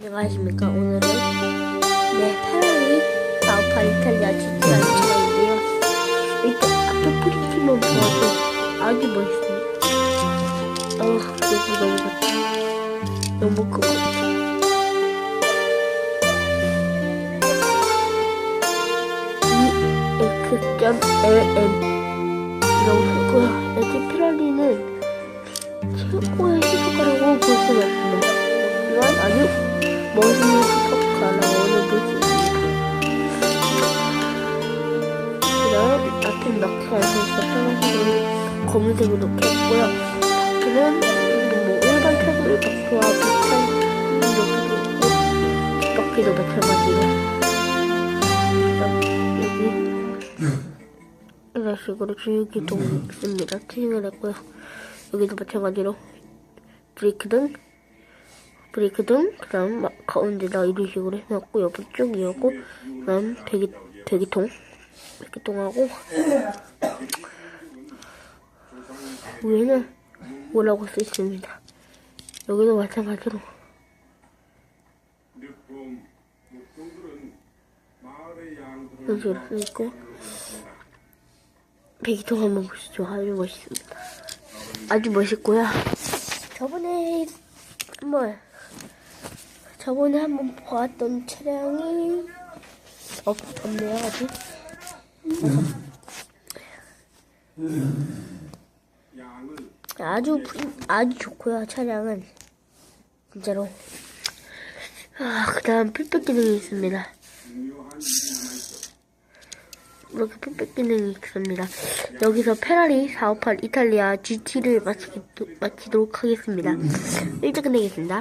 안녕하십니까. 오늘은 네 페라리 사우파 이탈리아 GTR 차량인데요. 일단 앞에 프리티만 보아도 아주 멋있습니다. 어 여기 너무 같아 너무 크고 EX.LM 이라고 쓰고요 LG 페라리는 최고의 슈퍼카라고 볼 수가 있습니다. 하지만 아주 멋있는 슈퍼카라고는 볼수 있습니다. 그다음 앞에 막차에서 빨간색으로 검은색으로 이렇게 했고요. 바퀴는 뭐 일반 태블 바퀴와 비슷한 이렇게 있고 뒷바퀴도 마찬가지로 여기 이런 식으로 줄기둥 있습니다. 튜닝을 했고요. 여기도 마찬가지로 브레이크 등 브레이크 등, 그 다음 가운데다 이런 식으로 해놨고, 옆에 쭉 이어고, 그 다음 배기, 배기통, 배기통하고, 위에는 뭐라고 써 있습니다. 여기도 마찬가지로, 써 있고, 배기통 한번 보시죠. 아주 멋있습니다. 아주 멋있고요. 저번에 한번 저번에 한번 보았던 차량이 없, 없네요 아직. 아주 부- 아주 좋고요 차량은. 진짜로. 아 그 다음 풀백 기능이 있습니다. 이렇게 풀백 기능이 있습니다. 여기서 페라리 458 이탈리아 GT를 마치도록 하겠습니다. 일찍 끝내겠습니다